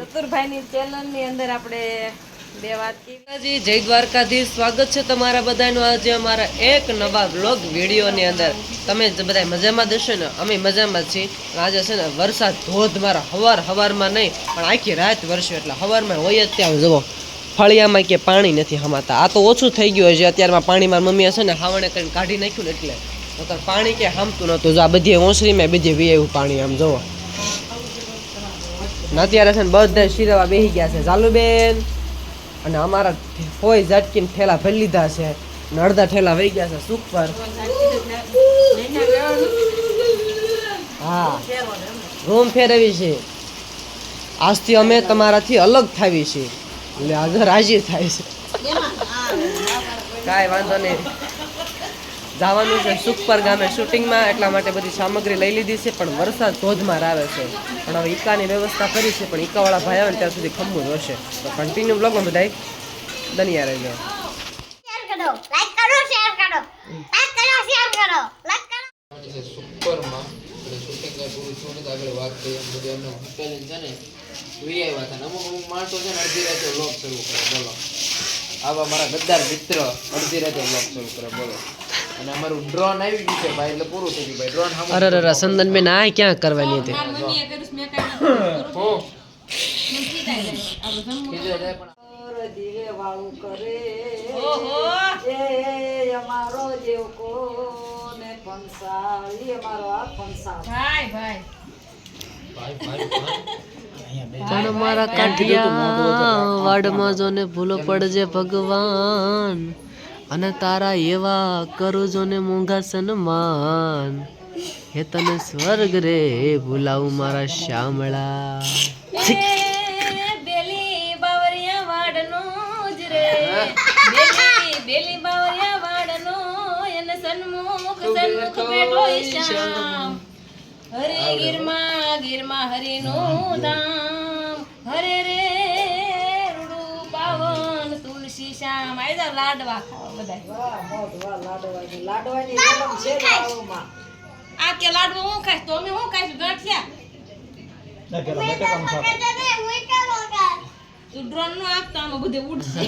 સતુરભાઈની ચેનલની અંદર આપણે બે વાત કરી જય દ્વારકાધીશ. સ્વાગત છે તમારા બધાનું આજે અમારા એક નવા બ્લોગ વિડીયોની અંદર. તમે બધા મજામાં દેશો ને? અમે મજામાં છીએ. આજે છે ને વરસાદ ધોધમાર હવાર હવારમાં નહીં પણ આખી રાત વરસ્યો એટલે હવારમાં હોય જ ત્યાં. જુઓ ફળિયામાં કે પાણી નથી હમાતા. આ તો ઓછું થઈ ગયું છે અત્યારમાં પાણીમાં મમ્મી હશે ને હાવણે કરીને કાઢી નાખ્યું ને એટલે. નકર પાણી કે હામતું નહોતું. જો આ બધી ઓસરીમાં બધી વી આવ્યું પાણી આમ જોવો. ને અત્યારે છે બધા શીરવા બેસી ગયા છે. ઝાલુબેન અને અમારા કોઈ ઝટકીને ઠેલા ભરી લીધા છે. અડધા ઠેલા વહી ગયા છે સુખ પર. હા. રૂમ ફેરવી છે. આજથી અમે તમારાથી અલગ થાવી છે એટલે આજે રાજી થાય છે. કાંઈ વાંધો નહીં. જવાનું છે સુખપર ગામે શૂટિંગમાં એટલા માટે બધી સામગ્રી લઈ લીધી છે પણ વરસાદ ધોધમાર આવે છે. પણ હવે ઈકાની વ્યવસ્થા કરી છે પણ ઈકાવાળા ભાઈ આવે ને ત્યાં સુધી ખમવું હશે તો કન્ટિન્યુ બ્લોગમાં બધા દનિયા રહેજો. શેર કરો લાઈક કરો શેર કરો. લાઈક કરો શેર કરો. લાઈક કરો. છે સુપરમાં એટલે શૂટિંગ કાંઈ પૂરું થયું નથી આગળ વાત કરી એમ એમને હોટેલ છે ને. વી આવ્યા હતા અમુક અમુક માણસો છે ને અડધી રાતે વ્લોગ શરૂ કરે બોલો. આવા મારા ગદ્દાર મિત્ર અડધી રાતે વ્લોગ શરૂ કરે બોલો. અને અમારું ડ્રોન આવી ગયું છે ભાઈ એટલે પૂરું થઈ ગયું ભાઈ. ડ્રોન સામે અરે અરે સંદનબેન આ ક્યાં કરવાની હતી? હું. કીધું એટલે પણ. દીવે વાળું કરે એ અમારો જેવ કોને પંસાળી અમારો આ પંસાળ પણ મારા કાઢિયા વાડમાં જોને ભૂલો પડજે ભગવાન. અને તારા એવા કરું જોને મોંઘા સન્માન. હે તને સ્વર્ગ રે ભૂલાવું મારા શ્યામળા. બેલી બાવરિયા વાડનો જ રે. બેલી બેલી બાવરિયા વાડનો એને સન્મુખ સન્મુખ બેઠો શ્યામ. હરે ગીરમાં ગીરમાં હરિનું ધામ. હરે રે તુલસી શ્યામ લાડવા ખાવા બધા વાહ મોઢ વાહ લાડવાની. લાડવાની રકમ છે આ કે લાડવો હું ખાઈશ? તો અમે હું ખાઈશું? ગાંઠિયા તું ડ્રોનનું આપતા આમાં બધે ઉડશે.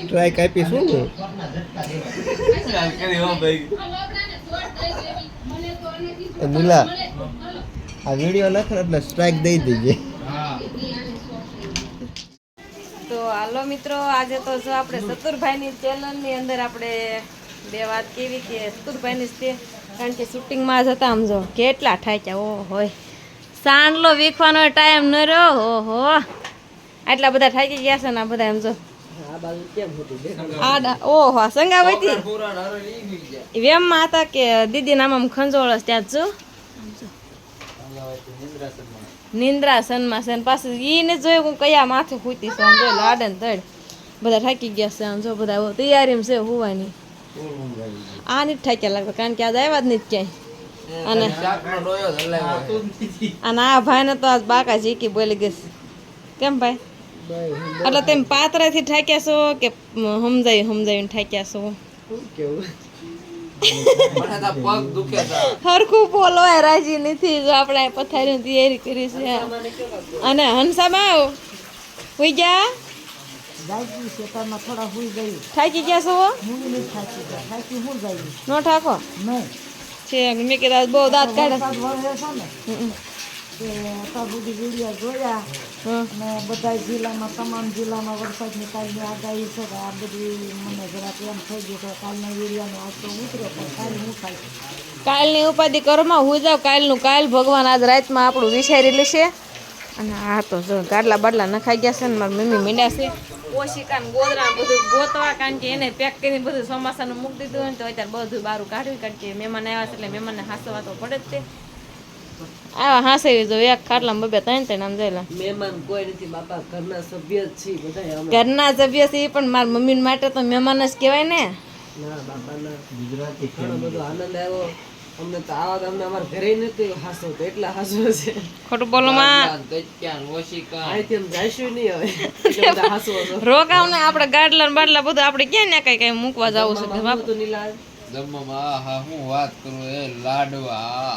ટ્રાય કાપી શું નીલા આ વીડિયો લખ એટલે સ્ટ્રાઇક દઈ દેજે. તો હાલો મિત્રો આજે તો જો આપણે સતુરભાઈની ચેનલની અંદર આપણે બે વાત કેવી કે સતુરભાઈની જ તે કારણ કે શૂટિંગમાં જ હતા આમ જો કેટલા ઠાક્યા ઓ હોય. સાંડલો વીખવાનો ટાઈમ ન રહ્યો હો હો. આટલા બધા ઠાકી ગયા છે ને આ બધા એમ જો. ઓહો સંગાવતી વેમમાં હતા કે દીદી નામ આમ ખંજોળસ ત્યાં જ જો. નિંદ્રાસનમાં? છે પાસે પાછું ઈને જોયું હું કયા માથે ખૂતી છે જો લાડે ને તડ. બધા થાકી ગયા છે આમ જો બધા તૈયારીમાં છે હોવાની. આ નથી થાક્યા લાગતા કારણ કે આજ આવ્યા જ નહીં ક્યાંય. અને અને આ ભાઈને તો આજ બાકા જીકી બોલી ગઈ કેમ ભાઈ? એટલે તેમ પાત્રાથી ઠાક્યા છો કે સમજાય સમજાવીને ઠાક્યા છો? છે હરખું બોલવાય રાજી નથી. જો આપણે પથારીની તૈયારી કરી છે. અને હંસામાં હોઈ ગયા? થાકી ગયા છો? નો ઠાકો મેં કીધા બહુ દાંત કાઢે. હમ. ને બધા જિલ્લામાં તમામ જિલ્લામાં વરસાદની કાલની આગાહી છે આ બધી મને જરાક એમ થઈ ગયું કે કાલના એરિયાનો આજ તો ઉતર્યો પણ કાલ હું ખાઈ કાલની ઉપાધિ કરમાં હું જાઉં કાલનું કાલ ભગવાન આજ રાતમાં આપણું વિચારી લેશે. અને આ તો જો ગાડલા બાટલા નખાઈ ગયા છે ને મારી મમ્મી મીંડા છે. ઓશિકા કાન ગોદરા બધું ગોતવા કારણ કે એને પેક કરીને બધું ચોમાસાનું મૂકી દીધું હોય ને તો અત્યારે બધું બારું કાઢવી કારણ મહેમાન આવ્યા છે એટલે મહેમાનને હાંસવા તો પડે જ તે. આવા હાંસવી જો એક ખાટલામાં બબે ત્રણ ત્રણ આમ જોયેલા. મહેમાન કોઈ નથી બાપા ઘરના સભ્ય જ છીએ બધા અમે. ઘરના સભ્ય છે પણ મારા મમ્મી માટે તો મહેમાન જ કહેવાય ને. ના બાપાના ઘણો બધો આનંદ આવ્યો. અમને તો આવા અમને અમારા ઘરે નથી હાસો તો એટલા હાસો છે. ખોટું બોલો માં. ગચ્યાન, ઓશિકા. અહીંથી આમ જાઈશું નહીં હવે. હાસો રોકાવ ને આપણે ગાડલા ને બાટલા બધું આપણે ક્યાં ને કઈ કઈ મૂકવા જવું છે બાપ? તો નીલા જમવામાં આ હું વાત કરું એ લાડવા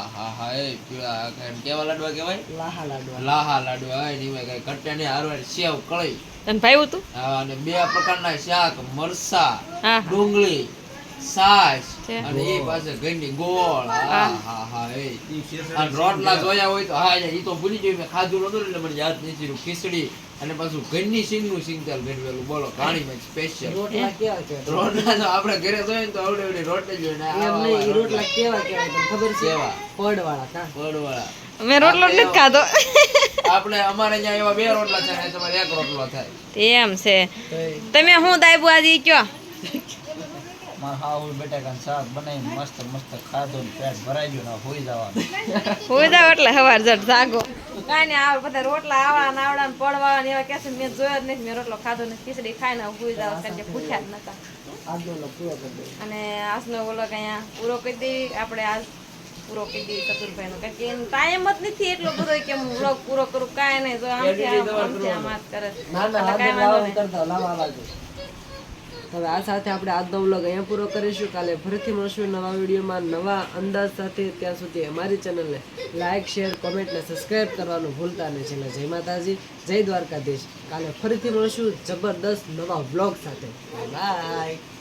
કેવા લાડવા કહેવાય? લાહા લાડવા. લાહા લાડવા હોય ને એમાં કઈ હારવાર સેવ કળી. તને ભાવ્યું તું? હા, અને બે પ્રકારના શાક મરસા ડુંગળી અને એ પાસે ઘરની ગોળ. હા હા. હા એ. અને રોટલા જોયા હોય તો હા એ તો ભૂલી ગયો મેં ખાધું નતું એટલે મને યાદ નથી રહ્યું. ખીચડી અને પાછું ઘરની સિંગનું સિંગતેલ ગણવેલું. બોલો ઘાણીમાં સ્પેશિયલ રોટલા કેવા કેવા? રોટલા તો આપણે ઘરે જોઈએ તો આવડે આવડે રોટલી જ ને રોટલા કેવા કેવા ખબર છે? કેવા? પડવાળા કા? ગોળવાળા. મેં રોટલો નથી ખાધો. આપણે અમારે અહીંયા એવા બે રોટલા છે તમારે એક રોટલો થાય. એમ છે. તમે હું દાયબુ આજે કયો? મારા હાઉલ બટાકા શાક બનાવીને મસ્ત મસ્ત ખાધો ને પેટ ભરાઈ ગયું ને હોઈ જવાનું. હોઈ જાવ એટલે હવાર જટ જાગો. કાંઈ ને આ બધા રોટલા આવા ને આવડા ને પડવા ને એવા કહેશે મેં જોયો જ નથી મેં રોટલો ખાધો ને ખીચડી ખાઈને હોઈ જાવ કારણ કે પૂછ્યા જ નતા. આજનો ઓલો પૂરો કરી દે અને આજનો ઓલો અહીંયા પૂરો કરી દઈ આપણે આજ પૂરો કરી દઈ ચતુરભાઈનો કારણ કે એનો ટાઈમ જ નથી એટલો બધો કે હું વ્લોગ પૂરો કરું કાંઈ નહીં જો આમ આમથી આમ કરે. ના ના કાંઈ વાંધો નહીં. કરતા લાવા લાગો હવે આ સાથે આપણે આજનો વ્લોગ અહીંયા પૂરો કરીશું. કાલે ફરીથી મળશું નવા વિડીયોમાં, નવા અંદાજ સાથે. ત્યાં સુધી અમારી ચેનલને લાઇક શેર કોમેન્ટ ને સબસ્ક્રાઇબ કરવાનું ભૂલતા નહીં. છેલ્લે જય માતાજી, જય દ્વારકાધીશ. કાલે ફરીથી મળશું જબરદસ્ત નવા વ્લોગ સાથે. બાય